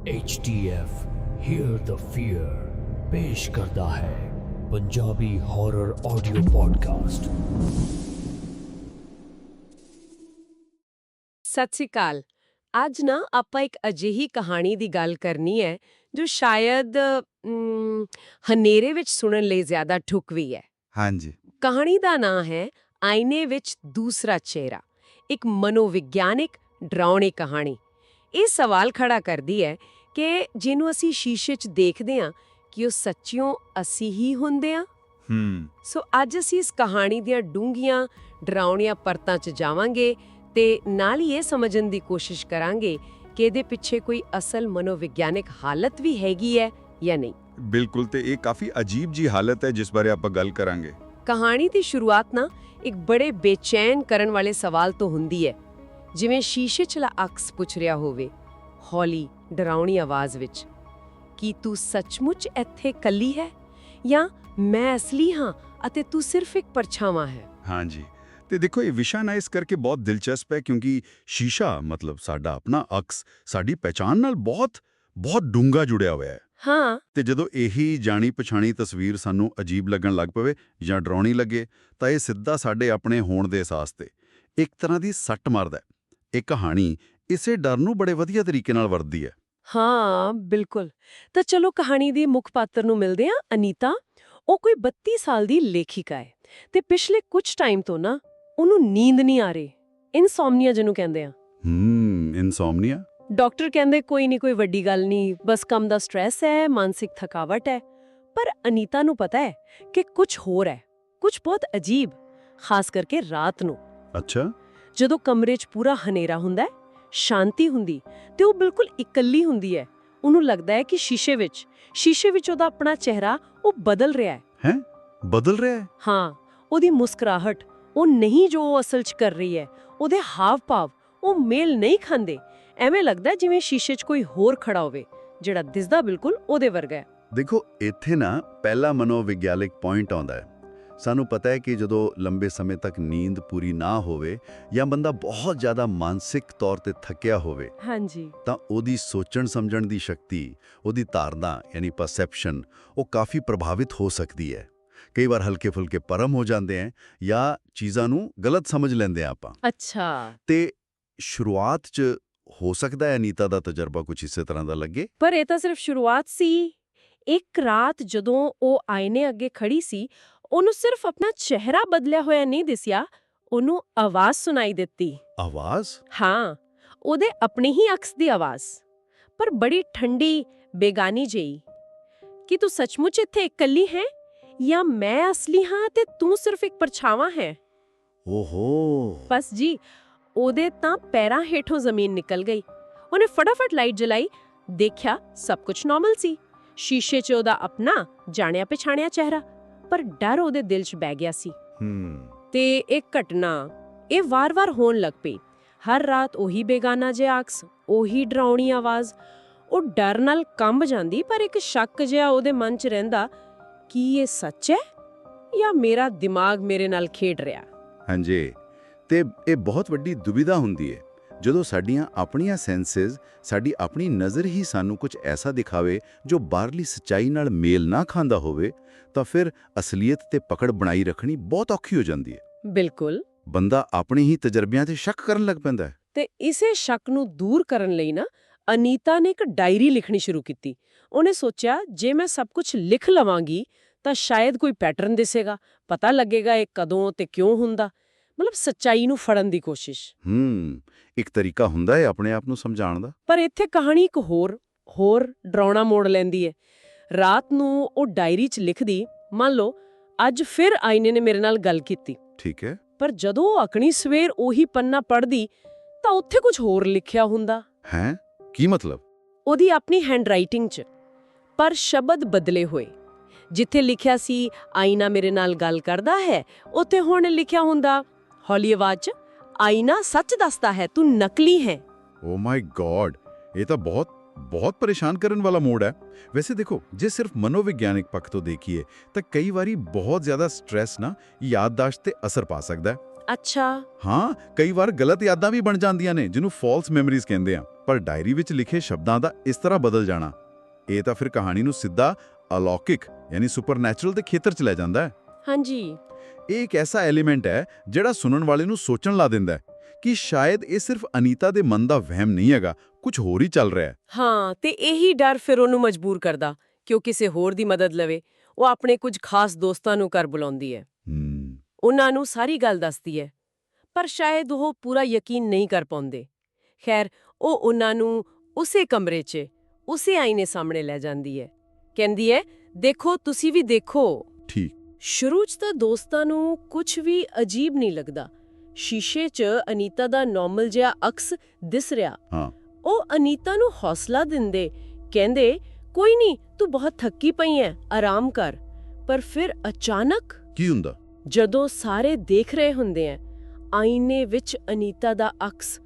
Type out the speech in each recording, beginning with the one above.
HTF Hear the Fear ਪੇਸ਼ ਕਰਦਾ ਹੈ ਪੰਜਾਬੀ ਹੌਰਰ ਆਡੀਓ ਪੋਡਕਾਸਟ ਸਤਿ ਸ੍ਰੀ ਅਕਾਲ ਅੱਜ ਨਾ ਆਪਾਂ ਇੱਕ ਅਜਿਹੀ ਕਹਾਣੀ ਦੀ ਗੱਲ ਕਰਨੀ ਹੈ ਜੋ ਸ਼ਾਇਦ ਹਨੇਰੇ ਵਿੱਚ ਸੁਣਨ ਲਈ ਜ਼ਿਆਦਾ ਢੁਕਵੀ ਹੈ ਹਾਂਜੀ ਕਹਾਣੀ ਦਾ ਨਾਂ ਹੈ ਆਇਨੇ ਵਿੱਚ ਦੂਸਰਾ ਚਿਹਰਾ ਇੱਕ ਮਨੋਵਿਗਿਆਨਿਕ ਡਰਾਉਣੀ ਕਹਾਣੀ ਇਹ ਸਵਾਲ ਖੜਾ ਕਰਦੀ ਹੈ ਕਿ ਜਿਹਨੂੰ ਅਸੀਂ ਸ਼ੀਸ਼ੇ 'ਚ ਦੇਖਦੇ ਹਾਂ ਕਿ ਉਹ ਸੱਚਿਓ ਅਸੀਂ ਹੀ ਹੁੰਦੇ ਹਾਂ? ਹੂੰ। ਸੋ ਅੱਜ ਅਸੀਂ ਇਸ ਕਹਾਣੀ ਦੀਆਂ ਡੂੰਘੀਆਂ ਡਰਾਉਣੀਆਂ ਪਰਤਾਂ 'ਚ ਜਾਵਾਂਗੇ ਤੇ ਨਾਲ ਹੀ ਇਹ ਸਮਝਣ ਦੀ ਕੋਸ਼ਿਸ਼ ਕਰਾਂਗੇ ਕਿ ਇਹਦੇ ਪਿੱਛੇ ਕੋਈ ਅਸਲ ਮਨੋਵਿਗਿਆਨਿਕ ਹਾਲਤ ਵੀ ਹੈਗੀ ਹੈ ਜਾਂ ਨਹੀਂ। ਬਿਲਕੁਲ ਤੇ ਇਹ ਕਾਫੀ ਅਜੀਬ ਜੀ ਹਾਲਤ ਹੈ ਜਿਸ ਬਾਰੇ ਆਪਾਂ ਗੱਲ ਕਰਾਂਗੇ। ਕਹਾਣੀ ਦੀ ਸ਼ੁਰੂਆਤ ਨਾ ਇੱਕ ਬੜੇ ਬੇਚੈਨ ਕਰਨ ਵਾਲੇ ਸਵਾਲ ਤੋਂ ਹੁੰਦੀ ਹੈ। ਜਿਵੇਂ ਸ਼ੀਸ਼ੇ 'ਚਲਾ ਅਕਸ ਪੁੱਛ ਰਿਹਾ ਹੋਵੇ ਹੌਲੀ ਡਰਾਉਣੀ ਆਵਾਜ਼ ਵਿੱਚ ਕੀ ਤੂੰ ਸੱਚਮੁੱਚ ਇੱਥੇ ਕੱਲੀ ਹੈ? ਜਾਂ ਮੈਂ ਅਸਲੀ ਹਾਂ ਅਤੇ ਤੂੰ ਸਿਰਫ ਇੱਕ ਪਰਛਾਵਾਂ ਹੈ? ਹਾਂਜੀ। ਤੇ ਦੇਖੋ ਇਹ ਵਿਸ਼ਾ ਨਾ ਇਸ ਕਰਕੇ ਬਹੁਤ ਦਿਲਚਸਪ ਹੈ ਕਿਉਂਕਿ ਸ਼ੀਸ਼ਾ ਮਤਲਬ ਸਾਡਾ ਆਪਣਾ ਅਕਸ ਸਾਡੀ ਪਛਾਣ ਨਾਲ ਬਹੁਤ ਬਹੁਤ ਡੂੰਘਾ ਜੁੜਿਆ ਹੋਇਆ ਹੈ। ਹਾਂ। ਤੇ ਜਦੋਂ ਇਹੀ ਜਾਣੀ ਪਛਾਣੀ ਤਸਵੀਰ ਸਾਨੂੰ ਅਜੀਬ ਲੱਗਣ ਲੱਗ ਪਵੇ ਜਾਂ ਡਰਾਉਣੀ ਲੱਗੇ ਤਾਂ ਇਹ ਸਿੱਧਾ ਸਾਡੇ ਆਪਣੇ ਹੋਣ ਦੇ ਅਹਿਸਾਸ ਤੇ ਇੱਕ ਤਰ੍ਹਾਂ ਦੀ ਸੱਟ ਮਾਰਦਾ ਹੈ। ਇਹ ਕਹਾਣੀ ਇਸੇ ਡਰ ਨੂੰ ਬੜੇ ਵਧੀਆ ਤਰੀਕੇ ਨਾਲ ਵਰਤਦੀ ਹੈ। ਹਾਂ ਬਿਲਕੁਲ। ਤਾਂ ਚਲੋ ਕਹਾਣੀ ਦੇ ਮੁੱਖ ਪਾਤਰ ਨੂੰ ਮਿਲਦੇ ਆ ਅਨੀਤਾ। ਉਹ ਕੋਈ 32 ਸਾਲ ਦੀ ਲੇਖਿਕਾ ਹੈ ਤੇ ਪਿਛਲੇ ਕੁਝ ਟਾਈਮ ਤੋਂ ਨਾ ਉਹਨੂੰ ਨੀਂਦ ਨਹੀਂ ਆ ਰਹੀ। ਇਨਸੋਮਨੀਆ ਜਿਹਨੂੰ ਕਹਿੰਦੇ ਆ ਹੂੰ ਇਨਸੋਮਨੀਆ? ਡਾਕਟਰ ਕਹਿੰਦੇ ਕੋਈ ਨਹੀਂ ਕੋਈ ਵੱਡੀ ਗੱਲ ਨਹੀਂ ਬਸ ਕੰਮ ਦਾ ਸਟ੍ਰੈਸ ਹੈ ਮਾਨਸਿਕ ਥਕਾਵਟ ਹੈ। ਪਰ ਅਨੀਤਾ ਨੂੰ ਪਤਾ ਹੈ ਕਿ ਕੁਝ ਹੋਰ ਹੈ ਕੁਝ ਬਹੁਤ ਅਜੀਬ ਖਾਸ ਕਰਕੇ ਰਾਤ ਨੂੰ। ਅੱਛਾ। ਜਦੋਂ ਕਮਰੇ 'ਚ ਪੂਰਾ ਹਨੇਰਾ ਹੁੰਦਾ ਹੈ ਸ਼ਾਂਤੀ ਹੁੰਦੀ ਤੇ ਉਹ ਬਿਲਕੁਲ ਇਕੱਲੀ ਹੁੰਦੀ ਹੈ। ਉਹਨੂੰ ਲੱਗਦਾ ਹੈ ਕਿ ਸ਼ੀਸ਼ੇ ਵਿੱਚ ਸ਼ੀਸ਼ੇ ਵਿੱਚ ਉਹਦਾ ਆਪਣਾ ਚਿਹਰਾ ਉਹ ਬਦਲ ਰਿਹਾ ਹੈ। ਹੈ? ਬਦਲ ਰਿਹਾ ਹੈ? ਹਾਂ ਉਹਦੀ ਮੁਸਕਰਾਹਟ ਉਹ ਨਹੀਂ ਜੋ ਉਹ ਅਸਲ 'ਚ ਕਰ ਰਹੀ ਹੈ ਉਹਦੇ ਹਾਵ-ਭਾਵ ਉਹ ਮੇਲ ਨਹੀਂ ਖਾਂਦੇ। ਐਵੇਂ ਲੱਗਦਾ ਜਿਵੇਂ ਸ਼ੀਸ਼ੇ 'ਚ ਕੋਈ ਹੋਰ ਖੜਾ ਹੋਵੇ ਜਿਹੜਾ ਦਿਸਦਾ ਬਿਲਕੁਲ ਉਹਦੇ ਵਰਗਾ ਹੈ। ਦੇਖੋ ਇੱਥੇ ਨਾ ਪਹਿਲਾ ਮਨੋਵਿਗਿਆਨਿਕ ਪੁਆਇੰਟ ਆਉਂਦਾ ਹੈ। ਸਾਨੂੰ ਪਤਾ ਹੈ ਕਿ ਜਦੋਂ ਲੰਬੇ ਸਮੇਂ ਤੱਕ ਨੀਂਦ ਪੂਰੀ ਨਾ ਹੋਵੇ ਜਾਂ ਬੰਦਾ ਬਹੁਤ ਜ਼ਿਆਦਾ ਮਾਨਸਿਕ ਤੌਰ ਤੇ ਥੱਕਿਆ ਹੋਵੇ ਹਾਂਜੀ। ਤਾਂ ਉਹਦੀ ਸੋਚਣ ਸਮਝਣ ਦੀ ਸ਼ਕਤੀ ਉਹਦੀ ਧਾਰਨਾ ਯਾਨੀ ਪਰਸੈਪਸ਼ਨ ਉਹ ਕਾਫੀ ਪ੍ਰਭਾਵਿਤ ਹੋ ਸਕਦੀ ਹੈ। ਕਈ ਵਾਰ ਹਲਕੇ ਫੁਲਕੇ ਪਰਮ ਹੋ ਜਾਂਦੇ ਹੈ ਜਾਂ ਚੀਜ਼ਾਂ ਨੂੰ ਗਲਤ ਸਮਝ ਲੈਂਦੇ ਆ ਆਪਾਂ। ਅੱਛਾ। ਤੇ ਸ਼ੁਰੂਆਤ 'ਚ ਹੋ ਸਕਦਾ ਹੈ ਅਨੀਤਾ ਦਾ ਤਜਰਬਾ ਕੁਝ ਇਸੇ ਤਰ੍ਹਾਂ ਦਾ ਲੱਗੇ? ਪਰ ਇਹ ਤਾਂ ਸਿਰਫ ਸ਼ੁਰੂਆਤ ਸੀ। ਇੱਕ ਰਾਤ ਜਦੋਂ ਉਹ ਆਇਨੇ ਅੱਗੇ ਖੜੀ ਸੀ ਉਹਨੂੰ ਸਿਰਫ ਆਪਣਾ ਚਿਹਰਾ ਬਦਲਿਆ ਹੋਇਆ ਨਹੀਂ ਦਿਸਿਆ ਉਹਨੂੰ ਆਵਾਜ਼ ਸੁਣਾਈ ਦਿੱਤੀ। ਆਵਾਜ਼? ਹਾਂ ਉਹਦੇ ਆਪਣੀ ਹੀ ਅਕਸ ਦੀ ਆਵਾਜ਼ ਪਰ ਬੜੀ ਠੰਡੀ ਬੇਗਾਨੀ ਜਿਹੀ। ਕਿ ਤੂੰ ਸੱਚਮੁੱਚ ਇੱਥੇ ਇਕੱਲੀ ਹੈ? ਜਾਂ ਮੈਂ ਅਸਲੀ ਹਾਂ ਤੇ ਤੂੰ ਸਿਰਫ ਇੱਕ ਪਰਛਾਵਾਂ ਹੈ? ਓਹੋ। ਬਸ ਜੀ ਉਹਦੇ ਤਾਂ ਪੈਰਾਂ ਹੇਠੋਂ ਜ਼ਮੀਨ ਨਿਕਲ ਗਈ। ਉਹਨੇ ਫਟਾਫਟ ਲਾਈਟ ਜਲਾਈ ਦੇਖਿਆ ਸਭ ਕੁਝ ਨਾਰਮਲ ਸੀ। ਸ਼ੀਸ਼ੇ 'ਚ ਉਹਦਾ ਆਪਣਾ ਜਾਣਿਆ ਪਛਾਣਿਆ ਚਿਹਰਾ। ਪਰ ਡਰ ਉਹਦੇ ਦਿਲ 'ਚ ਬਹਿ ਗਿਆ ਸੀ। ਹੂੰ। ਤੇ ਇਹ ਘਟਨਾ ਇਹ ਵਾਰ-ਵਾਰ ਹੋਣ ਲੱਗ ਪਈ। ਹਰ ਰਾਤ ਉਹੀ ਬੇਗਾਨਾ ਜਿਹਾ ਅਕਸ ਉਹੀ ਡਰਾਉਣੀ ਆਵਾਜ਼। ਉਹ ਡਰ ਨਾਲ ਕੰਬ ਜਾਂਦੀ ਪਰ ਇੱਕ ਸ਼ੱਕ ਜਿਹਾ ਉਹਦੇ ਮਨ 'ਚ ਰਹਿੰਦਾ ਕੀ ਇਹ ਸੱਚ ਹੈ? ਜਾਂ ਮੇਰਾ ਦਿਮਾਗ ਮੇਰੇ ਨਾਲ ਖੇਡ ਰਿਹਾ? ਹਾਂਜੀ। ਤੇ ਇਹ ਬਹੁਤ ਵੱਡੀ ਦੁਬਿਧਾ ਹੁੰਦੀ ਹੈ। ਜਦੋਂ ਸਾਡੀਆਂ ਆਪਣੀਆਂ ਸੈਂਸਸ ਸਾਡੀ ਆਪਣੀ ਨਜ਼ਰ ਹੀ ਸਾਨੂੰ ਕੁਝ ਐਸਾ ਦਿਖਾਵੇ ਜੋ ਬਾਹਰਲੀ ਸੱਚਾਈ ਨਾਲ ਮੇਲ ਨਾ ਖਾਂਦਾ ਹੋਵੇ ਤਾਂ ਫਿਰ ਅਸਲੀਅਤ ਤੇ ਪਕੜ ਬਣਾਈ ਰੱਖਣੀ ਬਹੁਤ ਔਖੀ ਹੋ ਜਾਂਦੀ ਹੈ। ਬਿਲਕੁਲ। ਬੰਦਾ ਆਪਣੇ ਹੀ ਤਜਰਬਿਆਂ ਤੇ ਸ਼ੱਕ ਕਰਨ ਲੱਗ ਪੈਂਦਾ ਹੈ। ਤੇ ਇਸੇ ਸ਼ੱਕ ਨੂੰ ਦੂਰ ਕਰਨ ਲਈ ਨਾ ਅਨੀਤਾ ਨੇ ਇੱਕ ਡਾਇਰੀ ਲਿਖਣੀ ਸ਼ੁਰੂ ਕੀਤੀ। ਉਹਨੇ ਸੋਚਿਆ ਜੇ ਮੈਂ ਸਭ ਕੁਝ ਲਿਖ ਲਵਾਂਗੀ ਤਾਂ ਸ਼ਾਇਦ ਕੋਈ ਪੈਟਰਨ ਦਿਸੇਗਾ ਪਤਾ ਲੱਗੇਗਾ ਇਹ ਕਦੋਂ ਤੇ ਕਿਉਂ ਹੁੰਦਾ। ਮਤਲਬ ਸੱਚਾਈ ਨੂੰ ਫੜਨ ਦੀ ਕੋਸ਼ਿਸ਼। ਹੂੰ ਇੱਕ ਤਰੀਕਾ ਹੁੰਦਾ ਹੈ ਆਪਣੇ ਆਪ ਨੂੰ ਸਮਝਾਉਣ ਦਾ। ਪਰ ਇੱਥੇ ਕਹਾਣੀ ਇੱਕ ਹੋਰ ਹੋਰ ਡਰਾਉਣਾ ਮੋੜ ਲੈਂਦੀ ਹੈ ਰਾਤ ਨੂੰ ਉਹ ਡਾਇਰੀ 'ਚ ਲਿਖਦੀ ਮੰਨ ਲਓ ਅੱਜ ਫਿਰ ਆਇਨੇ ਨੇ ਮੇਰੇ ਨਾਲ ਗੱਲ ਕੀਤੀ। ਠੀਕ ਹੈ। ਪਰ ਜਦੋਂ ਉਹ ਅਕਣੀ ਸਵੇਰ ਉਹੀ ਪੰਨਾ ਪੜ੍ਹਦੀ ਤਾਂ ਉੱਥੇ ਕੁਝ ਹੋਰ ਲਿਖਿਆ ਹੁੰਦਾ। ਹੈ? ਕੀ ਮਤਲਬ? ਉਹਦੀ ਆਪਣੀ ਹੈਂਡਰਾਈਟਿੰਗ 'ਚ ਪਰ ਸ਼ਬਦ ਬਦਲੇ ਹੋਏ। ਜਿੱਥੇ ਲਿਖਿਆ ਸੀ ਆਈਨਾ ਮੇਰੇ ਨਾਲ ਗੱਲ ਕਰਦਾ ਹੈ ਉੱਥੇ ਹੁਣ ਲਿਖਿਆ ਹੁੰਦਾ ਹੌਲੀ ਆਵਾਜ਼ 'ਚ ਆਈਨਾ ਸੱਚ ਦੱਸਦਾ ਹੈ ਤੂੰ ਨਕਲੀ ਹੈ। ਓ ਮਾਈ ਗॉड ਇਹ ਤਾਂ ਬਹੁਤ ਬਹੁਤ ਪਰੇਸ਼ਾਨ ਕਰਨ ਵਾਲਾ ਮੋੜ ਹੈ। ਵੈਸੇ ਦੇਖੋ ਜੇ ਸਿਰਫ ਮਨੋਵਿਗਿਆਨਿਕ ਪੱਖ ਤੋਂ ਦੇਖੀਏ ਤਾਂ ਕਈ ਵਾਰੀ ਬਹੁਤ ਜ਼ਿਆਦਾ ਸਟ੍ਰੈਸ ਨਾ ਯਾਦਦਾਸ਼ਤ ਤੇ ਅਸਰ ਪਾ ਸਕਦਾ ਹੈ। ਅੱਛਾ। ਹਾਂ ਕਈ ਵਾਰ ਗਲਤ ਯਾਦਾਂ ਵੀ ਬਣ ਜਾਂਦੀਆਂ ਨੇ ਜਿਹਨੂੰ ਫਾਲਸ ਮੈਮਰੀਜ਼ ਕਹਿੰਦੇ ਆ। ਪਰ ਡਾਇਰੀ ਵਿੱਚ ਲਿਖੇ ਸ਼ਬਦਾਂ ਦਾ ਇਸ ਤਰ੍ਹਾਂ ਬਦਲ ਜਾਣਾ। ਇਹ ਤਾਂ ਫਿਰ ਕਹਾਣੀ ਨੂੰ ਸਿੱਧਾ ਅਲੌਕਿਕ ਯਾਨੀ ਸੁਪਰਨੈਚੁਰਲ ਦੇ ਖੇਤਰ 'ਚ ਲੈ ਜਾਂਦਾ ਹੈ। ਹਾਂਜੀ। ਇਹ ਇੱਕ ਐਸਾ ਐਲੀਮੈਂਟ ਹੈ ਜਿਹੜਾ ਸੁਣਨ ਵਾਲੇ ਨੂੰ ਸੋਚਣ ਲਾ ਦਿੰਦਾ ਹੈ ਕਿ ਸ਼ਾਇਦ ਇਹ ਸਿਰਫ ਅਨੀਤਾ ਦੇ ਮਨ ਦਾ ਵਹਿਮ ਨਹੀਂ ਹੈਗਾ ਕੁਝ ਹੋਰ ਹੀ ਚੱਲ ਰਿਹਾ ਹੈ ਹਾਂ ਤੇ ਇਹੀ ਡਰ ਫਿਰ ਉਹਨੂੰ ਮਜਬੂਰ ਕਰਦਾ ਕਿ ਉਹ ਕਿਸੇ ਹੋਰ ਦੀ ਮਦਦ ਲਵੇ ਉਹ ਆਪਣੇ ਕੁਝ ਖਾਸ ਦੋਸਤਾਂ ਨੂੰ ਕਰ ਬੁਲਾਉਂਦੀ ਹੈ ਹੂੰ ਉਹਨਾਂ ਨੂੰ ਸਾਰੀ ਗੱਲ ਦੱਸਦੀ ਹੈ ਪਰ ਸ਼ਾਇਦ ਉਹ ਪੂਰਾ ਯਕੀਨ ਨਹੀਂ ਕਰ ਪਾਉਂਦੇ ਖੈਰ ਉਹ ਉਹਨਾਂ ਨੂੰ ਉਸੇ ਕਮਰੇ 'ਚ ਉਸੇ ਆਈਨੇ ਸਾਹਮਣੇ ਲੈ ਜਾਂਦੀ ਹੈ ਕਹਿੰਦੀ ਹੈ ਦੇਖੋ ਤੁਸੀਂ ਵੀ ਦੇਖੋ ਠੀਕ ਸ਼ੁਰੂ 'ਚ ਤਾਂ ਦੋਸਤਾਂ ਨੂੰ ਕੁਝ ਵੀ ਅਜੀਬ ਨਹੀਂ ਲੱਗਦਾ। ਸ਼ੀਸ਼ੇ 'ਚ ਅਨੀਤਾ ਦਾ ਨਾਰਮਲ ਜਿਹਾ ਅਕਸ ਦਿਸ ਰਿਹਾ। ਹਾਂ। ਉਹ ਅਨੀਤਾ ਨੂੰ ਹੌਸਲਾ ਦਿੰਦੇ ਕਹਿੰਦੇ ਕੋਈ ਨਹੀਂ ਤੂੰ ਬਹੁਤ ਥੱਕੀ ਪਈ ਐ ਆਰਾਮ ਕਰ। ਪਰ ਫਿਰ ਅਚਾਨਕ ਕੀ ਹੁੰਦਾ? ਜਦੋਂ ਸਾਰੇ ਦੇਖ ਰਹੇ ਹੁੰਦੇ ਐ ਆਈਨੇ ਵਿੱਚ ਅਨੀਤਾ ਦਾ ਅਕਸ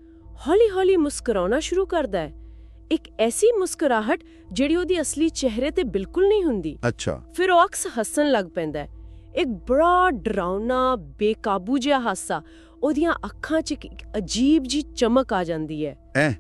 ਹੌਲੀ-ਹੌਲੀ ਮੁਸਕਰਾਉਣਾ ਸ਼ੁਰੂ ਕਰਦਾ ਹੈ ਇੱਕ ਐਸੀ ਮੁਸਕਰਾਹਟ ਜਿਹੜੀ ਉਹਦੀ ਅਸਲੀ ਚਿਹਰੇ ਤੇ ਬਿਲਕੁਲ ਨਹੀਂ ਹੁੰਦੀ। ਅੱਛਾ। ਫਿਰ ਉਹ ਅਕਸ ਹੱਸਣ ਲੱਗ ਪੈਂਦਾ ਹੈ ਇੱਕ ਬੜਾ ਡਰਾਉਣਾ ਬੇਕਾਬੂ ਜਿਹਾ ਹਾਸਾ ਉਹਦੀਆਂ ਅੱਖਾਂ 'ਚ ਇੱਕ- ਅਜੀਬ ਜੀ ਚਮਕ ਆ ਜਾਂਦੀ ਹੈ। ਐ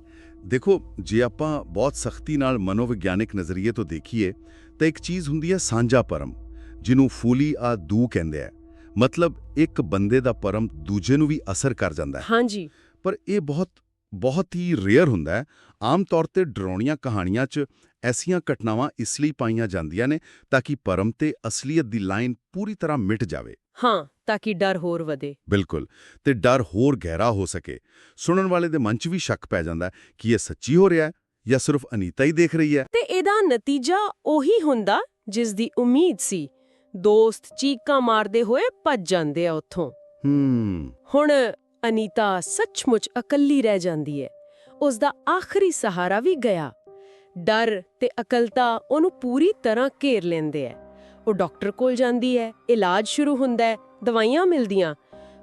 ਦੇਖੋ ਜੇ ਆਪਾਂ ਬਹੁਤ ਸਖਤੀ ਨਾਲ ਮਨੋਵਿਗਿਆਨਿਕ ਨਜ਼ਰੀਏ ਤੋਂ ਦੇਖੀਏ ਤਾਂ ਇੱਕ ਚੀਜ਼ ਹੁੰਦੀ ਹੈ ਸਾਂਝਾ ਪਰਮ ਜਿਹਨੂੰ ਫੂਲੀ ਆ ਦੂ ਕਹਿੰਦੇ ਆ। ਮਤਲਬ ਇੱਕ ਬੰਦੇ ਦਾ ਪਰਮ ਦੂਜੇ ਨੂੰ ਵੀ ਅਸਰ ਕਰ ਜਾਂਦਾ ਹੈ। ਹਾਂਜੀ। ਪਰ ਇਹ ਬਹੁਤ ਬਹੁਤ ਹੀ ਰੇਅਰ ਹੁੰਦਾ ਹੈ। ਆਮ ਤੌਰ ਤੇ ਡਰਾਉਣੀਆਂ ਕਹਾਣੀਆਂ 'ਚ ਐਸੀਆਂ ਘਟਨਾਵਾਂ ਇਸ ਲਈ ਪਾਈਆਂ ਜਾਂਦੀਆਂ ਨੇ ਤਾਂ ਕਿ ਪਰਮ ਤੇ ਅਸਲੀਅਤ ਦੀ ਲਾਈਨ ਪੂਰੀ ਤਰ੍ਹਾਂ ਮਿਟ ਜਾਵੇ। ਹਾਂ ਤਾਂ ਕਿ ਡਰ ਹੋਰ ਵਧੇ। ਬਿਲਕੁਲ ਤੇ ਡਰ ਹੋਰ ਗਹਿਰਾ ਹੋ ਸਕੇ। ਸੁਣਨ ਵਾਲੇ ਦੇ ਮਨ 'ਚ ਵੀ ਸ਼ੱਕ ਪੈ ਜਾਂਦਾ ਕਿ ਇਹ ਸੱਚੀ ਹੋ ਰਿਹਾ ਹੈ ਜਾਂ ਸਿਰਫ ਅਨੀਤਾ ਹੀ ਦੇਖ ਰਹੀ ਹੈ। ਤੇ ਇਹਦਾ ਨਤੀਜਾ ਉਹੀ ਹੁੰਦਾ ਜਿਸ ਦੀ ਉਮੀਦ ਸੀ। ਦੋਸਤ ਚੀਕਾਂ ਮਾਰਦੇ ਹੋਏ ਭੱਜ ਜਾਂਦੇ ਆ ਉੱਥੋਂ। ਹੂੰ। ਹੁਣ ਅਨੀਤਾ ਸੱਚਮੁੱਚ ਇਕੱਲੀ ਰਹਿ ਜਾਂਦੀ ਹੈ। ਉਸ ਦਾ ਆਖਰੀ ਸਹਾਰਾ ਵੀ ਗਿਆ। ਡਰ ਤੇ ਅਕਲਤਾ ਉਹਨੂੰ ਪੂਰੀ ਤਰ੍ਹਾਂ ਘੇਰ ਲੈਂਦੇ ਐ। ਉਹ ਡਾਕਟਰ ਕੋਲ ਜਾਂਦੀ ਹੈ ਇਲਾਜ ਸ਼ੁਰੂ ਹੁੰਦਾ ਹੈ ਦਵਾਈਆਂ ਮਿਲਦੀਆਂ।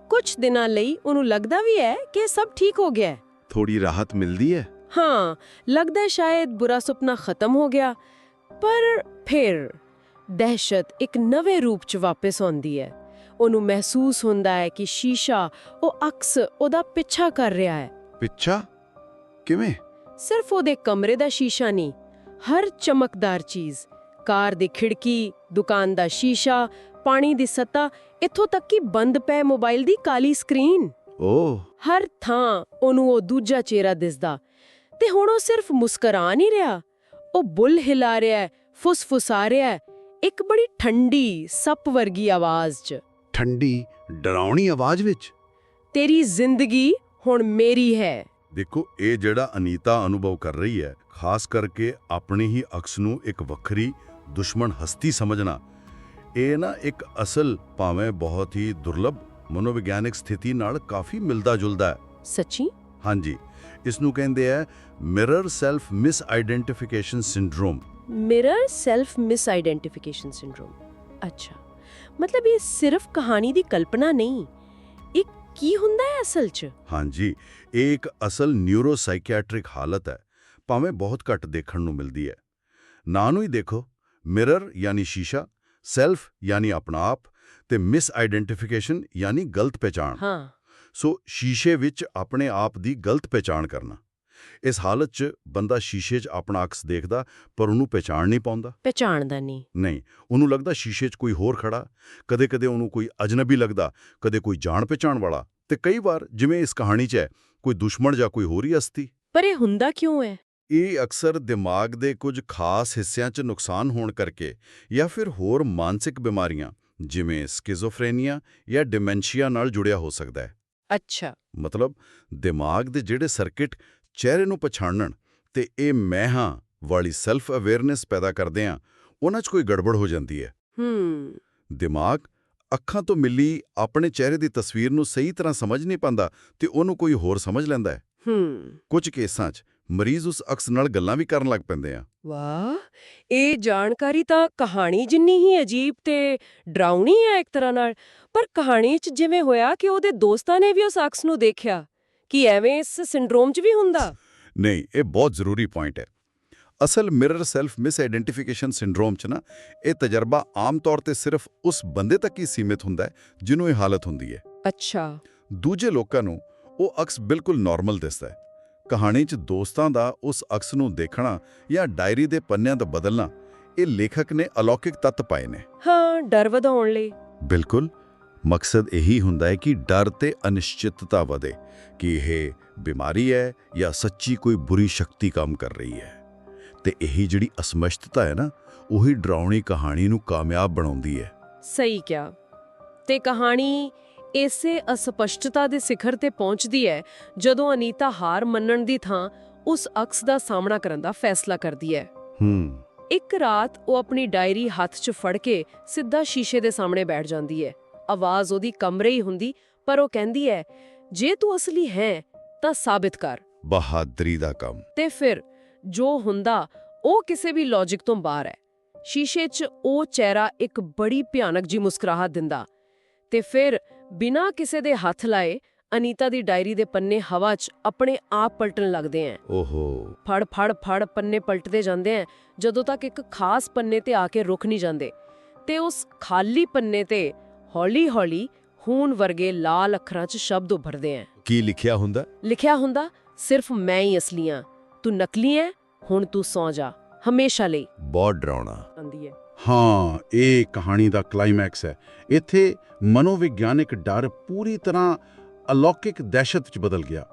ਕੁਝ ਦਿਨਾਂ ਲਈ ਉਹਨੂੰ ਲੱਗਦਾ ਵੀ ਹੈ ਕਿ ਸਭ ਠੀਕ ਹੋ ਗਿਆ ਥੋੜੀ ਰਾਹਤ ਮਿਲਦੀ ਹੈ ਹਾਂ ਲੱਗਦਾ ਸ਼ਾਇਦ ਬੁਰਾ ਸੁਪਨਾ ਖਤਮ ਹੋ ਗਿਆ। ਪਰ ਫਿਰ ਦਹਿਸ਼ਤ ਇੱਕ ਨਵੇਂ ਰੂਪ 'ਚ ਵਾਪਸ ਆਉਂਦੀ ਹੈ ਉਹਨੂੰ ਮਹਿਸੂਸ ਹੁੰਦਾ ਹੈ ਕਿ ਸ਼ੀਸ਼ਾ ਉਹ ਅਕਸ ਉਹਦਾ ਪਿੱਛਾ ਕਰ ਰਿਹਾ ਹੈ ਪਿੱਛਾ? ਕਿਵੇਂ? ਸਿਰਫ ਉਹਦੇ ਕਮਰੇ ਦਾ ਸ਼ੀਸ਼ਾ ਨਹੀਂ ਹਰ ਚਮਕਦਾਰ ਚੀਜ਼। ਕਾਰ ਦੀ ਖਿੜਕੀ ਦੁਕਾਨ ਦਾ ਸ਼ੀਸ਼ਾ ਪਾਣੀ ਦੀ ਸਤ੍ਹਾ ਇੱਥੋਂ ਤੱਕ ਕਿ ਬੰਦ ਪਏ ਮੋਬਾਈਲ ਦੀ ਕਾਲੀ ਸਕਰੀਨ। ਓਹ। ਹਰ ਥਾਂ ਉਹਨੂੰ ਉਹ ਦੂਜਾ ਚਿਹਰਾ ਦਿਸਦਾ। ਤੇ ਹੁਣ ਉਹ ਸਿਰਫ ਮੁਸਕਰਾ ਨਹੀਂ ਰਿਹਾ। ਉਹ ਬੁੱਲ ਹਿਲਾ ਰਿਹਾ ਹੈ ਫੁਸਫੁਸਾ ਰਿਹਾ ਹੈ ਇੱਕ ਬੜੀ ਠੰਡੀ ਸੱਪ ਵਰਗੀ ਆਵਾਜ਼ 'ਚ। ਠੰਡੀ ਡਰਾਉਣੀ ਆਵਾਜ਼ ਵਿੱਚ? ਤੇਰੀ ਜ਼ਿੰਦਗੀ ਹੁਣ ਮੇਰੀ ਹੈ। ਦੇਖੋ ਇਹ ਜਿਹੜਾ ਅਨੀਤਾ ਅਨੁਭਵ ਕਰ ਰਹੀ ਹੈ ਖਾਸ ਕਰਕੇ ਆਪਣੀ ਹੀ ਅਕਸ ਨੂੰ ਇੱਕ ਵੱਖਰੀ ਦੁਸ਼ਮਣ ਹਸਤੀ ਸਮਝਣਾ ਇਹ ਨਾ ਇੱਕ ਅਸਲ ਭਾਵੇਂ ਬਹੁਤ ਹੀ ਦੁਰਲਭ ਮਨੋਵਿਗਿਆਨਿਕ ਸਥਿਤੀ ਨਾਲ ਕਾਫੀ ਮਿਲਦਾ ਜੁਲਦਾ ਹੈ। ਸੱਚੀ? ਹਾਂਜੀ ਇਸ ਨੂੰ ਕਹਿੰਦੇ ਆ mirror self misidentification syndrome. Mirror self misidentification syndrome. ਅੱਛਾ ਮਤਲਬ ਇਹ ਸਿਰਫ ਕਹਾਣੀ ਦੀ ਕਲਪਨਾ ਨਹੀਂ ਕੀ ਹੁੰਦਾ ਹੈ ਅਸਲ 'ਚ? ਹਾਂਜੀ ਇਹ ਇੱਕ ਅਸਲ ਨਿਊਰੋਸਾਈਕੀਆਟ੍ਰਿਕ ਹਾਲਤ ਹੈ ਭਾਵੇਂ ਬਹੁਤ ਘੱਟ ਦੇਖਣ ਨੂੰ ਮਿਲਦੀ ਹੈ। ਨਾਂ ਨੂੰ ਹੀ ਦੇਖੋ ਮਿਰਰ ਯਾਨੀ ਸ਼ੀਸ਼ਾ ਸੈਲਫ ਯਾਨੀ ਆਪਣਾ ਆਪ ਤੇ ਮਿਸ ਆਈਡੈਂਟੀਫਿਕੇਸ਼ਨ ਯਾਨੀ ਗਲਤ ਪਛਾਣ ਹਾਂ। ਸੋ ਸ਼ੀਸ਼ੇ ਵਿੱਚ ਆਪਣੇ ਆਪ ਦੀ ਗਲਤ ਪਛਾਣ ਕਰਨਾ। ਇਸ ਹਾਲਤ 'ਚ ਬੰਦਾ ਸ਼ੀਸ਼ੇ 'ਚ ਆਪਣਾ ਅਕਸ ਦੇਖਦਾ ਪਰ ਉਹਨੂੰ ਪਛਾਣ ਨਹੀਂ ਪਾਉਂਦਾ। ਪਛਾਣਦਾ ਨਹੀਂ। ਨਹੀਂ ਉਹਨੂੰ ਲੱਗਦਾ ਸ਼ੀਸ਼ੇ 'ਚ ਕੋਈ ਹੋਰ ਖੜਾ ਕਦੇ-ਕਦੇ ਉਹਨੂੰ ਕੋਈ ਅਜਨਬੀ ਲੱਗਦਾ ਕਦੇ ਕੋਈ ਜਾਣ ਪਛਾਣ ਵਾਲਾ ਤੇ ਕਈ ਵਾਰ ਜਿਵੇਂ ਇਸ ਕਹਾਣੀ 'ਚ ਹੈ ਕੋਈ ਦੁਸ਼ਮਣ ਜਾਂ ਕੋਈ ਹੋਰ ਹੀ ਅਸਤੀ ਪਰ ਇਹ ਹੁੰਦਾ ਕਿਉਂ ਹੈ? ਇਹ ਅਕਸਰ ਦਿਮਾਗ ਦੇ ਕੁਝ ਖਾਸ ਹਿੱਸਿਆਂ 'ਚ ਨੁਕਸਾਨ ਹੋਣ ਕਰਕੇ ਜਾਂ ਫਿਰ ਹੋਰ ਮਾਨਸਿਕ ਬਿਮਾਰੀਆਂ ਜਿਵੇਂ ਸਕਿਜ਼ੋਫਰੇਨੀਆ ਜਾਂ ਡਿਮੈਂਸ਼ੀਆ ਨਾਲ ਜੁੜਿਆ ਹੋ ਸਕਦਾ ਹੈ। ਅੱਛਾ। ਮਤਲਬ ਦਿਮਾਗ ਦੇ ਜਿਹੜੇ ਸਰਕਿਟ ਚਿਹਰੇ ਨੂੰ ਪਛਾਣਨ ਤੇ ਇਹ ਮੈਂ ਹਾਂ ਵਾਲੀ ਸੈਲਫ ਅਵੇਅਰਨੈਸ ਪੈਦਾ ਕਰਦੇ ਆ ਉਹਨਾਂ 'ਚ ਕੋਈ ਗੜਬੜ ਹੋ ਜਾਂਦੀ ਹੈ। ਹੂੰ। ਦਿਮਾਗ ਅੱਖਾਂ ਤੋਂ ਮਿਲੀ ਆਪਣੇ ਚਿਹਰੇ ਦੀ ਤਸਵੀਰ ਨੂੰ ਸਹੀ ਤਰ੍ਹਾਂ ਸਮਝ ਨਹੀਂ ਪਾਉਂਦਾ ਤੇ ਉਹਨੂੰ ਕੋਈ ਹੋਰ ਸਮਝ ਲੈਂਦਾ ਹੈ। ਹੂੰ। ਕੁਝ ਕੇਸਾਂ 'ਚ ਮਰੀਜ਼ ਉਸ ਅਕਸ ਨਾਲ ਗੱਲਾਂ ਵੀ ਕਰਨ ਲੱਗ ਪੈਂਦੇ ਆ। ਵਾਹ ਇਹ ਜਾਣਕਾਰੀ ਤਾਂ ਕਹਾਣੀ ਜਿੰਨੀ ਹੀ ਅਜੀਬ ਤੇ ਡਰਾਉਣੀ ਹੈ ਇੱਕ ਤਰ੍ਹਾਂ ਨਾਲ ਪਰ ਕਹਾਣੀ 'ਚ ਜਿਵੇਂ ਹੋਇਆ ਕਿ ਉਹਦੇ ਦੋਸਤਾਂ ਨੇ ਵੀ ਉਸ ਅਕਸ ਨੂੰ ਦੇਖਿਆ। ਕਿ ਐਵੇਂ ਇਸ ਸਿੰਡਰੋਮ 'ਚ ਵੀ ਹੁੰਦਾ? ਨਹੀਂ ਇਹ ਬਹੁਤ ਜ਼ਰੂਰੀ ਪੁਆਇੰਟ ਹੈ। ਅਸਲ mirror self misidentification syndrome 'ਚ ਨਾ ਇਹ ਤਜਰਬਾ ਆਮ ਤੌਰ ਤੇ ਸਿਰਫ ਉਸ ਬੰਦੇ ਤੱਕ ਹੀ ਸੀਮਿਤ ਹੁੰਦਾ ਹੈ ਜਿਹਨੂੰ ਇਹ ਹਾਲਤ ਹੁੰਦੀ ਹੈ। ਅੱਛਾ। ਦੂਜੇ ਲੋਕਾਂ ਨੂੰ ਉਹ ਅਕਸ ਬਿਲਕੁਲ ਨਾਰਮਲ ਦਿਸਦਾ ਹੈ। ਕਹਾਣੀ 'ਚ ਦੋਸਤਾਂ ਦਾ ਉਸ ਅਕਸ ਨੂੰ ਦੇਖਣਾ ਜਾਂ ਡਾਇਰੀ ਦੇ ਪੰਨਿਆਂ ਤੋਂ ਬਦਲਣਾ ਇਹ ਲੇਖਕ ਨੇ ਅਲੌਕਿਕ ਤੱਤ ਪਾਏ ਨੇ। ਹਾਂ ਡਰ ਵਧਾਉਣ ਲਈ। ਬਿਲਕੁਲ। ਮਕਸਦ ਇਹੀ ਹੁੰਦਾ ਹੈ ਕਿ ਡਰ ਤੇ ਅਨਿਸ਼ਚਿਤਤਾ ਵਧੇ ਕਿ ਇਹ ਬਿਮਾਰੀ ਹੈ ਜਾਂ ਸੱਚੀ ਕੋਈ ਬੁਰੀ ਸ਼ਕਤੀ ਕੰਮ ਕਰ ਰਹੀ ਹੈ। ਤੇ ਇਹੀ ਜਿਹੜੀ ਅਸਮਸ਼ਟਤਾ ਹੈ ਨਾ ਉਹੀ ਡਰਾਉਣੀ ਕਹਾਣੀ ਨੂੰ ਕਾਮਯਾਬ ਬਣਾਉਂਦੀ ਹੈ। ਸਹੀ ਕਿਹਾ। ਤੇ ਕਹਾਣੀ ਇਸੇ ਅਸਪਸ਼ਟਤਾ ਦੇ ਸਿਖਰ ਤੇ ਪਹੁੰਚਦੀ ਹੈ ਜਦੋਂ ਅਨੀਤਾ ਹਾਰ ਮੰਨਣ ਦੀ ਥਾਂ ਉਸ ਅਕਸ ਦਾ ਸਾਹਮਣਾ ਕਰਨ ਦਾ ਫੈਸਲਾ ਕਰਦੀ ਹੈ। ਹੂੰ। ਇੱਕ ਰਾਤ ਉਹ ਆਪਣੀ ਡਾਇਰੀ ਹੱਥ 'ਚ ਫੜ ਕੇ ਸਿੱਧਾ ਸ਼ੀਸ਼ੇ ਦੇ ਸਾਹਮਣੇ ਬੈਠ ਜਾਂਦੀ ਹੈ। ਆਵਾਜ਼ ਉਹਦੀ ਕਮਰੇ ਹੀ ਹੁੰਦੀ ਪਰ ਉਹ ਕਹਿੰਦੀ ਹੈ ਜੇ ਤੂੰ ਅਸਲੀ ਹੈ ਤਾਂ ਸਾਬਿਤ ਕਰ। ਬਹਾਦਰੀ ਦਾ ਕੰਮ। ਤੇ ਫਿਰ ਜੋ ਹੁੰਦਾ ਉਹ ਕਿਸੇ ਵੀ ਲੌਜੀਕ ਤੋਂ ਬਾਹਰ ਹੈ। ਸ਼ੀਸ਼ੇ 'ਚ ਉਹ ਚਿਹਰਾ ਇੱਕ ਬੜੀ ਭਿਆਨਕ ਜੀ ਮੁਸਕਰਾਹਟ ਦਿੰਦਾ। ਤੇ ਫਿਰ ਬਿਨਾਂ ਕਿਸੇ ਦੇ ਹੱਥ ਲਾਏ ਅਨੀਤਾ ਦੀ ਡਾਇਰੀ ਦੇ ਪੰਨੇ ਹਵਾ 'ਚ ਆਪਣੇ ਆਪ ਪਲਟਣ ਲੱਗਦੇ ਐ। ਓਹੋ। ਫੜ ਫੜ ਫੜ ਪੰਨੇ ਪਲਟਦੇ ਜਾਂਦੇ ਐ ਜਦੋਂ ਤੱਕ ਇੱਕ ਖਾਸ ਪੰਨੇ ਤੇ ਆ ਕੇ ਰੁਕ ਨਹੀਂ ਜਾਂਦੇ। ਤੇ ਉਸ ਖਾਲੀ ਪੰਨੇ ਤੇ ਹੌਲੀ-ਹੌਲੀ ਖੂਨ ਵਰਗੇ ਲਾਲ ਅੱਖਰਾਂ 'ਚ ਸ਼ਬਦ ਉੱਭਰਦੇ ਐ। ਕੀ ਲਿਖਿਆ ਹੁੰਦਾ? ਲਿਖਿਆ ਹੁੰਦਾ ਸਿਰਫ ਮੈਂ ਹੀ ਅਸਲੀ ਆਂ। ਤੂੰ ਨਕਲੀ ਐ ਹੁਣ ਤੂੰ ਸੌ ਜਾ। ਹਮੇਸ਼ਾ ਲਈ। ਬਹੁਤ ਡਰਾਉਣਾ। ਆਂਦੀ ਐ। ਹਾਂ ਇਹ ਕਹਾਣੀ ਦਾ ਕਲਾਈਮੈਕਸ ਹੈ। ਇੱਥੇ ਮਨੋਵਿਗਿਆਨਿਕ ਡਰ ਪੂਰੀ ਤਰ੍ਹਾਂ ਅਲੌਕਿਕ ਦਹਿਸ਼ਤ 'ਚ ਬਦਲ ਗਿਆ।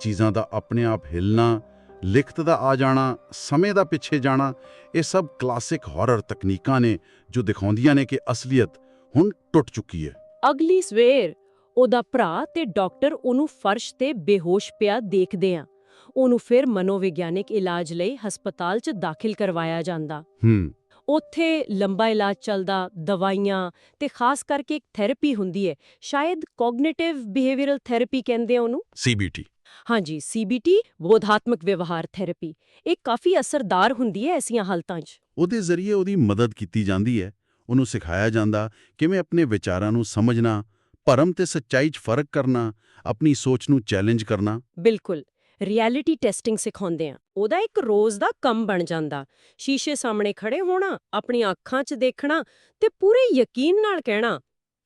ਚੀਜ਼ਾਂ ਦਾ ਆਪਣੇ ਆਪ ਹਿਲਣਾ ਲਿਖਤ ਦਾ ਆ ਜਾਣਾ ਸਮੇਂ ਦਾ ਪਿੱਛੇ ਜਾਣਾ ਇਹ ਸਭ ਕਲਾਸਿਕ ਹਾਰਰ ਤਕਨੀਕਾਂ ਨੇ ਜੋ ਦਿਖਾਉਂਦੀਆਂ ਨੇ ਕਿ ਅਸਲੀਅਤ ਹੁਣ ਟੁੱਟ ਚੁੱਕੀ ਹੈ। ਅਗਲੀ ਸਵੇਰ ਉਹਦਾ ਭਰਾ ਤੇ ਡਾਕਟਰ ਉਹਨੂੰ ਫਰਸ਼ ਤੇ ਬੇਹੋਸ਼ ਪਿਆ ਦੇਖਦੇ ਆ। ਉਹਨੂੰ ਫਿਰ ਮਨੋਵਿਗਿਆਨਿਕ ਇਲਾਜ ਲਈ ਹਸਪਤਾਲ 'ਚ ਦਾਖਲ ਕਰਵਾਇਆ ਜਾਂਦਾ। ਹੂੰ। ਉੱਥੇ ਲੰਬਾ ਇਲਾਜ ਚੱਲਦਾ ਦਵਾਈਆਂ ਤੇ ਖਾਸ ਕਰਕੇ ਇੱਕ ਥੈਰੇਪੀ ਹੁੰਦੀ ਹੈ। ਸ਼ਾਇਦ ਕੋਗਨੀਟਿਵ ਬਿਹੇਵੀਅਰਲ ਥੈਰੇਪੀ ਕਹਿੰਦੇ ਆ ਉਹਨੂੰ। ਸੀਬੀਟੀ ਹਾਂਜੀ ਸੀਬੀਟੀ ਬੋਧਾਤਮਕ ਵਿਵਹਾਰ ਥੈਰੇਪੀ ਇਹ ਕਾਫੀ ਅਸਰਦਾਰ ਹੁੰਦੀ ਹੈ ਐਸੀਆਂ ਹਾਲਤਾਂ 'ਚ। ਉਹਦੇ ਜ਼ਰੀਏ ਉਹਦੀ ਮਦਦ ਕੀਤੀ ਜਾਂਦੀ ਹੈ। ਉਹਨੂੰ ਸਿਖਾਇਆ ਜਾਂਦਾ ਕਿਵੇਂ ਆਪਣੇ ਵਿਚਾਰਾਂ ਨੂੰ ਸਮਝਣਾ ਭਰਮ ਤੇ ਸੱਚਾਈ 'ਚ ਫ਼ਰਕ ਕਰਨਾ ਆਪਣੀ ਸੋਚ ਨੂੰ ਚੈਲੰਜ ਕਰਨਾ। ਬਿਲਕੁਲ। ਰਿਐਲਿਟੀ ਟੈਸਟਿੰਗ ਸਿਖਾਉਂਦੇ ਆ। ਉਹਦਾ ਇੱਕ ਰੋਜ਼ ਦਾ ਕੰਮ ਬਣ ਜਾਂਦਾ। ਸ਼ੀਸ਼ੇ ਸਾਹਮਣੇ ਖੜੇ ਹੋਣਾ ਆਪਣੀਆਂ ਅੱਖਾਂ 'ਚ ਦੇਖਣਾ ਤੇ ਪੂਰੇ ਯਕੀਨ ਨਾਲ ਕਹਿਣਾ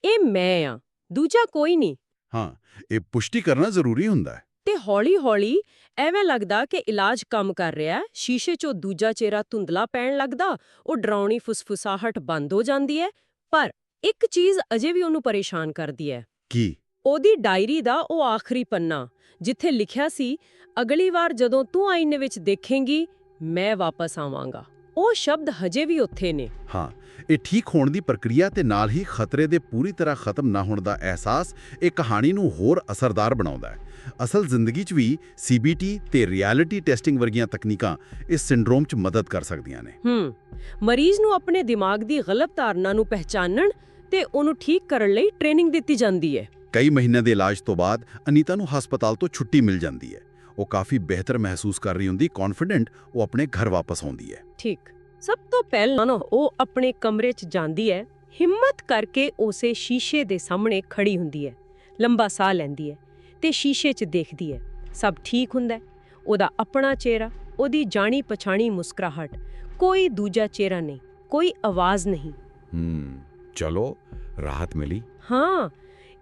ਇਹ ਮੈਂ ਆ। ਦੂਜਾ ਕੋਈ ਨਹੀਂ। ਹਾਂ ਇਹ ਪੁਸ਼ਟੀ ਕਰਨਾ ਜ਼ਰੂਰੀ ਹੁੰਦਾ ਹੈ। ਤੇ ਹੌਲੀ-ਹੌਲੀ ਐਵੇਂ ਲੱਗਦਾ ਕਿ ਇਲਾਜ ਕੰਮ ਕਰ ਰਿਹਾ ਸ਼ੀਸ਼ੇ 'ਚੋਂ ਦੂਜਾ ਚਿਹਰਾ ਧੁੰਦਲਾ ਪੈਣ ਲੱਗਦਾ ਉਹ ਡਰਾਉਣੀ ਫੁਸਫੁਸਾਹਟ ਬੰਦ ਹੋ ਜਾਂਦੀ ਹੈ ਪਰ ਇੱਕ ਚੀਜ਼ ਅਜੇ ਵੀ ਉਹਨੂੰ ਪਰੇਸ਼ਾਨ ਕਰਦੀ ਹੈ। ਕੀ? ਉਹਦੀ ਡਾਇਰੀ ਦਾ ਉਹ ਆਖਰੀ ਪੰਨਾ ਜਿੱਥੇ ਲਿਖਿਆ ਸੀ ਅਗਲੀ ਵਾਰ ਜਦੋਂ ਤੂੰ ਆਈਨੇ ਵਿੱਚ ਦੇਖੇਂਗੀ ਮੈਂ ਵਾਪਸ ਆਵਾਂਗਾ। ਉਹ ਸ਼ਬਦ ਹਜੇ ਵੀ ਉੱਥੇ ਨੇ। ਹਾਂ ਇਹ ਠੀਕ ਹੋਣ ਦੀ ਪ੍ਰਕਿਰਿਆ ਤੇ ਨਾਲ ਹੀ ਖਤਰੇ ਦੇ ਪੂਰੀ ਤਰ੍ਹਾਂ ਖਤਮ ਨਾ ਹੋਣ ਦਾ ਅਹਿਸਾਸ ਇਹ ਕਹਾਣੀ ਨੂੰ ਹੋਰ ਅਸਰਦਾਰ ਬਣਾਉਂਦਾ ਹੈ। ਅਸਲ ਜ਼ਿੰਦਗੀ 'ਚ ਵੀ ਸੀਬੀਟੀ ਤੇ ਰਿਐਲਿਟੀ ਟੈਸਟਿੰਗ ਵਰਗੀਆਂ ਤਕਨੀਕਾਂ ਇਸ ਸਿੰਡਰੋਮ 'ਚ ਮਦਦ ਕਰ ਸਕਦੀਆਂ ਨੇ। ਹੂੰ ਮਰੀਜ਼ ਨੂੰ ਆਪਣੇ ਦਿਮਾਗ ਦੀ ਗਲਤ ਧਾਰਨਾ ਨੂੰ ਪਹਿਚਾਨਣ ਤੇ ਉਹਨੂੰ ਠੀਕ ਕਰਨ ਲਈ ਟ੍ਰੇਨਿੰਗ ਦਿੱਤੀ ਜਾਂਦੀ ਹੈ। ਕਈ ਮਹੀਨਿਆਂ ਦੇ ਇਲਾਜ ਤੋਂ ਬਾਅਦ ਅਨੀਤਾ ਨੂੰ ਹਸਪਤਾਲ ਤੋਂ ਛੁੱਟੀ ਮਿਲ ਜਾਂਦੀ ਹੈ। ਉਹ ਕਾਫੀ ਬਿਹਤਰ ਮਹਿਸੂਸ ਕਰ ਰਹੀ ਹੁੰਦੀ ਕੌਨਫੀਡੈਂਟ ਉਹ ਆਪਣੇ ਘਰ ਵਾਪਸ ਆਉਂਦੀ ਹੈ। ਠੀਕ। ਸਭ ਤੋਂ ਪਹਿਲਾਂ ਉਹ ਆਪਣੇ ਕਮਰੇ 'ਚ ਜਾਂਦੀ ਹੈ। ਹਿੰਮਤ ਕਰਕੇ ਉਸੇ ਸ਼ੀਸ਼ੇ ਦੇ ਸਾਹਮਣੇ ਖੜੀ ਹੁੰਦੀ ਹੈ। ਲੰਬਾ ਸਾਹ ਲੈਂਦੀ ਹੈ। ਤੇ ਸ਼ੀਸ਼ੇ 'ਚ ਦੇਖਦੀ ਹੈ ਸਭ ਠੀਕ ਹੁੰਦਾ ਉਹਦਾ ਆਪਣਾ ਚਿਹਰਾ ਉਹਦੀ ਜਾਣੀ ਪਛਾਣੀ ਮੁਸਕਰਾਹਟ ਕੋਈ ਦੂਜਾ ਚਿਹਰਾ ਨਹੀਂ ਕੋਈ ਆਵਾਜ਼ ਨਹੀਂ। ਹੂੰ ਚਲੋ ਰਾਹਤ ਮਿਲੀ। ਹਾਂ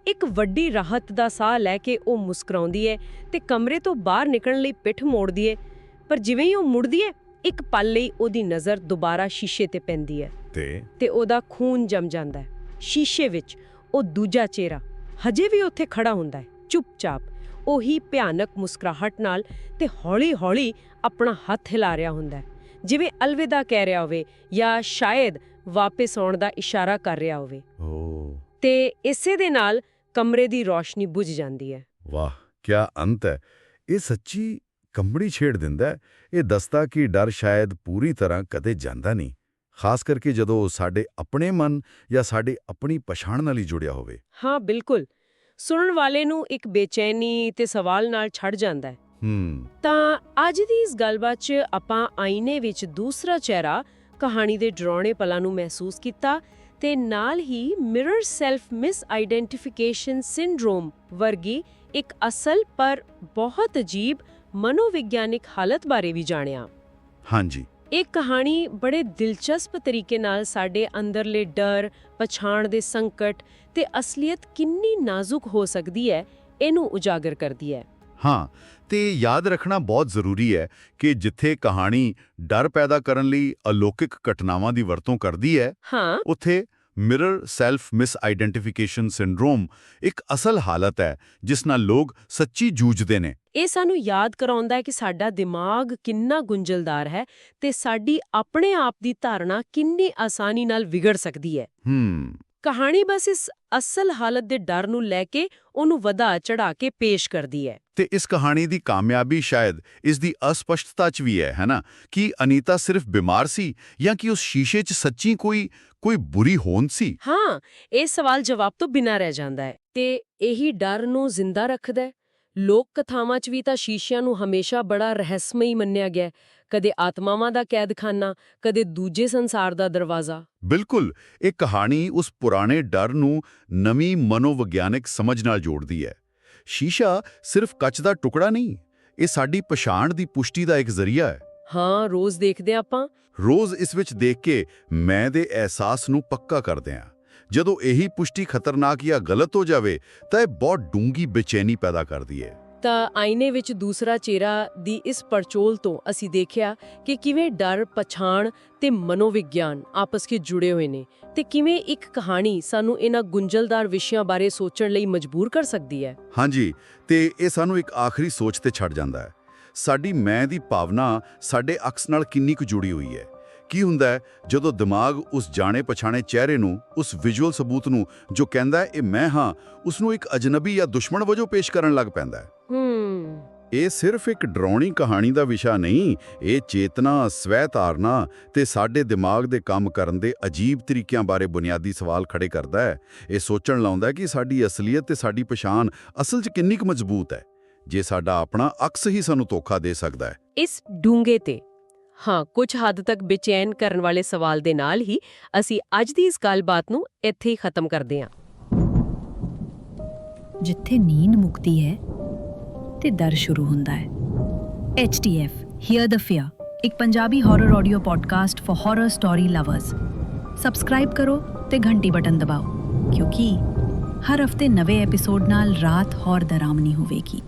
ਇੱਕ ਵੱਡੀ ਰਾਹਤ ਦਾ ਸਾਹ ਲੈ ਕੇ ਉਹ ਮੁਸਕਰਾਉਂਦੀ ਹੈ ਤੇ ਕਮਰੇ ਤੋਂ ਬਾਹਰ ਨਿਕਲਣ ਲਈ ਪਿੱਠ ਮੋੜਦੀ ਹੈ ਪਰ ਜਿਵੇਂ ਹੀ ਉਹ ਮੁੜਦੀ ਹੈ ਇੱਕ ਪਲ ਲਈ ਉਹਦੀ ਨਜ਼ਰ ਦੁਬਾਰਾ ਸ਼ੀਸ਼ੇ ਤੇ ਪੈਂਦੀ ਹੈ ਤੇ? ਤੇ ਉਹਦਾ ਖੂਨ ਜੰਮ ਜਾਂਦਾ ਹੈ ਸ਼ੀਸ਼ੇ ਵਿੱਚ ਉਹ ਦੂਜਾ ਚਿਹਰਾ ਹਜੇ ਵੀ ਉੱਥੇ ਖੜਾ ਹੁੰਦਾ ਹੈ ਚੁੱਪਚਾਪ ਉਹੀ ਭਿਆਨਕ ਮੁਸਕਰਾਹਟ ਨਾਲ ਤੇ ਹੌਲੀ-ਹੌਲੀ ਆਪਣਾ ਹੱਥ ਹਿਲਾ ਰਿਹਾ ਹੁੰਦਾ ਹੈ ਜਿਵੇਂ ਅਲਵਿਦਾ ਕਹਿ ਰਿਹਾ ਹੋਵੇ ਜਾਂ ਸ਼ਾਇਦ ਵਾਪਸ ਆਉਣ ਦਾ ਇਸ਼ਾਰਾ ਕਰ ਰਿਹਾ ਹੋਵੇ। ਤੇ ਇਸੇ ਦੇ ਨਾਲ ਕਮਰੇ ਦੀ ਰੋਸ਼ਨੀ ਬੁਝ ਜਾਂਦੀ ਹੈ। ਵਾਹ ਕੀ ਅੰਤ ਹੈ। ਇਹ ਸੱਚੀ ਕੰਬੜੀ ਛੇੜ ਦਿੰਦਾ ਹੈ। ਇਹ ਦੱਸਦਾ ਕਿ ਡਰ ਸ਼ਾਇਦ ਪੂਰੀ ਤਰ੍ਹਾਂ ਕਦੇ ਜਾਂਦਾ ਨਹੀਂ ਖਾਸ ਕਰਕੇ ਜਦੋਂ ਸਾਡੇ ਆਪਣੇ ਮਨ ਜਾਂ ਸਾਡੇ ਆਪਣੀ ਪਛਾਣ ਨਾਲ ਹੀ ਜੁੜਿਆ ਹੋਵੇ। ਹਾਂ ਬਿਲਕੁਲ। ਸੁਣਨ ਵਾਲੇ ਨੂੰ ਇੱਕ ਬੇਚੈਨੀ ਤੇ ਸਵਾਲ ਨਾਲ ਛੱਡ ਜਾਂਦਾ ਹੈ। ਹੂੰ। ਤਾਂ ਅੱਜ ਦੀ ਇਸ ਗੱਲਬਾਤ 'ਚ ਆਪਾਂ ਆਈਨੇ ਵਿੱਚ ਦੂਸਰਾ ਚਿਹਰਾ ਕਹਾਣੀ ਦੇ ਡਰਾਉਣੇ ਪਲਾਂ ਨੂੰ ਮਹਿਸੂਸ ਕੀਤਾ ਤੇ ਨਾਲ ਹੀ mirror self misidentification syndrome ਵਰਗੀ ਇੱਕ ਅਸਲ ਪਰ ਬਹੁਤ ਅਜੀਬ ਮਨੋਵਿਗਿਆਨਿਕ ਹਾਲਤ ਬਾਰੇ ਵੀ ਜਾਣਿਆ। ਹਾਂਜੀ। ਇਹ ਕਹਾਣੀ ਬੜੇ ਦਿਲਚਸਪ ਤਰੀਕੇ ਨਾਲ ਸਾਡੇ ਅੰਦਰਲੇ ਡਰ, ਪਛਾਣ ਦੇ ਸੰਕਟ ਤੇ ਅਸਲੀਅਤ ਕਿੰਨੀ ਨਾਜ਼ੁਕ ਹੋ ਸਕਦੀ ਹੈ ਇਹਨੂੰ ਉਜਾਗਰ ਕਰਦੀ ਹੈ। ਹਾਂ ਤੇ ਯਾਦ ਰੱਖਣਾ ਬਹੁਤ ਜ਼ਰੂਰੀ ਹੈ ਕਿ ਜਿੱਥੇ ਕਹਾਣੀ ਡਰ ਪੈਦਾ ਕਰਨ ਲਈ ਅਲੌਕਿਕ ਘਟਨਾਵਾਂ ਦੀ ਵਰਤੋਂ ਕਰਦੀ ਹੈ ਹਾਂ। ਉੱਥੇ mirror self misidentification syndrome ਇੱਕ ਅਸਲ ਹਾਲਤ ਹੈ ਜਿਸ ਨਾਲ ਲੋਕ ਸੱਚੀ ਜੂਝਦੇ ਨੇ। ਇਹ ਸਾਨੂੰ ਯਾਦ ਕਰਾਉਂਦਾ ਹੈ ਕਿ ਸਾਡਾ ਦਿਮਾਗ ਕਿੰਨਾ ਗੁੰਝਲਦਾਰ ਹੈ ਤੇ ਸਾਡੀ ਆਪਣੇ ਆਪ ਦੀ ਧਾਰਨਾ ਕਿੰਨੀ ਆਸਾਨੀ ਨਾਲ ਵਿਗੜ ਸਕਦੀ ਹੈ। ਹੂੰ। ਕਹਾਣੀ ਬਸ ਇਸ ਅਸਲ ਹਾਲਤ ਦੇ ਡਰ ਨੂੰ ਲੈ ਕੇ ਉਹਨੂੰ ਵਧਾ ਚੜਾ ਕੇ ਪੇਸ਼ ਕਰਦੀ ਹੈ। ਤੇ ਇਸ ਕਹਾਣੀ ਦੀ ਕਾਮਯਾਬੀ ਸ਼ਾਇਦ ਇਸ ਦੀ ਅਸਪਸ਼ਟਤਾ 'ਚ ਵੀ ਹੈ ਹੈਨਾ ਕਿ ਅਨੀਤਾ ਸਿਰਫ ਬਿਮਾਰ ਸੀ ਜਾਂ ਕਿ ਉਸ ਸ਼ੀਸ਼ੇ 'ਚ ਸੱਚੀ ਕੋਈ ਕੋਈ ਬੁਰੀ ਹੋਂਦ ਸੀ? ਹਾਂ ਇਹ ਸਵਾਲ ਜਵਾਬ ਤੋਂ ਬਿਨਾਂ ਰਹਿ ਜਾਂਦਾ ਹੈ। ਤੇ ਇਹੀ ਡਰ ਨੂੰ ਜ਼ਿੰਦਾ ਰੱਖਦਾ ਹੈ। ਲੋਕ ਕਥਾਵਾਂ 'ਚ ਵੀ ਤਾਂ ਸ਼ੀਸ਼ਿਆਂ ਨੂੰ ਹਮੇਸ਼ਾ ਬੜਾ ਰਹੱਸਮਈ ਮੰਨਿਆ ਗਿਆ। ਕਦੇ ਆਤਮਾਵਾਂ ਦਾ ਕੈਦਖਾਨਾ ਕਦੇ ਦੂਜੇ ਸੰਸਾਰ ਦਾ ਦਰਵਾਜ਼ਾ। ਬਿਲਕੁਲ ਇਹ ਕਹਾਣੀ ਉਸ ਪੁਰਾਣੇ ਡਰ ਨੂੰ ਨਵੀਂ ਮਨੋਵਿਗਿਆਨਿਕ ਸਮਝ ਨਾਲ ਜੋੜਦੀ ਹੈ। ਸ਼ੀਸ਼ਾ ਸਿਰਫ ਕੱਚ ਦਾ ਟੁਕੜਾ ਨਹੀਂ ਇਹ ਸਾਡੀ ਪਛਾਣ ਦੀ ਪੁਸ਼ਟੀ ਦਾ ਇੱਕ ਜ਼ਰੀਆ ਹੈ। ਹਾਂ ਰੋਜ਼ ਦੇਖਦੇ ਆਪਾਂ। ਰੋਜ਼ ਇਸ ਵਿੱਚ ਦੇਖ ਕੇ ਮੈਂ ਦੇ ਅਹਿਸਾਸ ਨੂੰ ਪੱਕਾ ਕਰਦੇ ਹਾਂ ਜਦੋਂ ਇਹੀ ਪੁਸ਼ਟੀ ਖਤਰਨਾਕ ਜਾਂ ਗਲਤ ਹੋ ਜਾਵੇ ਤਾਂ ਇਹ ਬਹੁਤ ਡੂੰਗੀ ਬੇਚੈਨੀ ਪੈਦਾ ਕਰਦੀ ਹੈ ਤਾਂ ਆਈਨੇ ਵਿੱਚ ਦੂਸਰਾ ਚਿਹਰਾ ਦੀ ਇਸ ਪਰਚੋਲ ਤੋਂ ਅਸੀਂ ਦੇਖਿਆ ਕਿ ਕਿਵੇਂ ਡਰ ਪਛਾਣ ਤੇ ਮਨੋਵਿਗਿਆਨ ਆਪਸ ਵਿੱਚ ਜੁੜੇ ਹੋਏ ਨੇ ਤੇ ਕਿਵੇਂ ਇੱਕ ਕਹਾਣੀ ਸਾਨੂੰ ਇਹਨਾਂ ਗੁੰਝਲਦਾਰ ਵਿਸ਼ਿਆਂ ਬਾਰੇ ਸੋਚਣ ਲਈ ਮਜਬੂਰ ਕਰ ਸਕਦੀ ਹੈ। ਹਾਂਜੀ ਤੇ ਇਹ ਸਾਨੂੰ ਇੱਕ ਆਖਰੀ ਸੋਚ ਤੇ ਛੱਡ ਜਾਂਦਾ ਹੈ। ਸਾਡੀ ਮੈਂ ਦੀ ਭਾਵਨਾ ਸਾਡੇ ਅਕਸ ਨਾਲ ਕਿੰਨੀ ਕੁ ਜੁੜੀ ਹੋਈ ਹੈ? ਕੀ ਹੁੰਦਾ ਹੈ ਜਦੋਂ ਦਿਮਾਗ ਉਸ ਜਾਣੇ ਪਛਾਣੇ ਚਿਹਰੇ ਨੂੰ ਉਸ ਵਿਜ਼ੂਅਲ ਸਬੂਤ ਨੂੰ ਜੋ ਕਹਿੰਦਾ ਹੈ ਇਹ ਮੈਂ ਹਾਂ ਉਸ ਨੂੰ ਇੱਕ ਅਜਨਬੀ ਜਾਂ ਦੁਸ਼ਮਣ ਵਜੋਂ ਪੇਸ਼ ਕਰਨ ਲੱਗ ਪੈਂਦਾ ਹੈ? ਹੂੰ। ਇਹ ਸਿਰਫ ਇੱਕ ਡਰਾਉਣੀ ਕਹਾਣੀ ਦਾ ਵਿਸ਼ਾ ਨਹੀਂ ਇਹ ਚੇਤਨਾ ਸਵੈ ਧਾਰਨਾ ਤੇ ਸਾਡੇ ਦਿਮਾਗ ਦੇ ਕੰਮ ਕਰਨ ਦੇ ਅਜੀਬ ਤਰੀਕਿਆਂ ਬਾਰੇ ਬੁਨਿਆਦੀ ਸਵਾਲ ਖੜੇ ਕਰਦਾ ਹੈ। ਇਹ ਸੋਚਣ ਲਾਉਂਦਾ ਹੈ ਕਿ ਸਾਡੀ ਅਸਲੀਅਤ ਤੇ ਸਾਡੀ ਪਛਾਣ ਅਸਲ 'ਚ ਕਿੰਨੀ ਕੁ ਮਜ਼ਬੂਤ ਹੈ? ਜੇ ਸਾਡਾ ਆਪਣਾ ਅਕਸ ਹੀ ਸਾਨੂੰ ਧੋਖਾ ਦੇ ਸਕਦਾ ਹੈ। ਇਸ ਡੂੰਘੇ ਤੇ। ਹਾਂ ਕੁਝ ਹੱਦ ਤੱਕ ਬੇਚੈਨ ਕਰਨ ਵਾਲੇ ਸਵਾਲ ਦੇ ਨਾਲ ਹੀ ਅਸੀਂ ਅੱਜ ਦੀ ਇਸ ਗੱਲਬਾਤ ਨੂੰ ਇੱਥੇ ਹੀ ਖਤਮ ਕਰਦੇ ਹਾਂ। ਜਿੱਥੇ ਨੀਂਦ ਮੁਕਤੀ ਹੈ ਤੇ ਦਰ ਸ਼ੁਰੂ ਹੁੰਦਾ ਹੈ। HTF ਹੀਅਰ ਦ ਫੀਅਰ ਇੱਕ Punjabi horror audio podcast for horror story lovers subscribe ਕਰੋ ਤੇ ਘੰਟੀ ਬਟਨ ਦਬਾਓ ਕਿਉਂਕਿ ਹਰ ਹਫ਼ਤੇ ਨਵੇਂ ਐਪੀਸੋਡ ਨਾਲ ਰਾਤ ਹੋਰ ਡਰਾਵਨੀ ਹੋਵੇਗੀ।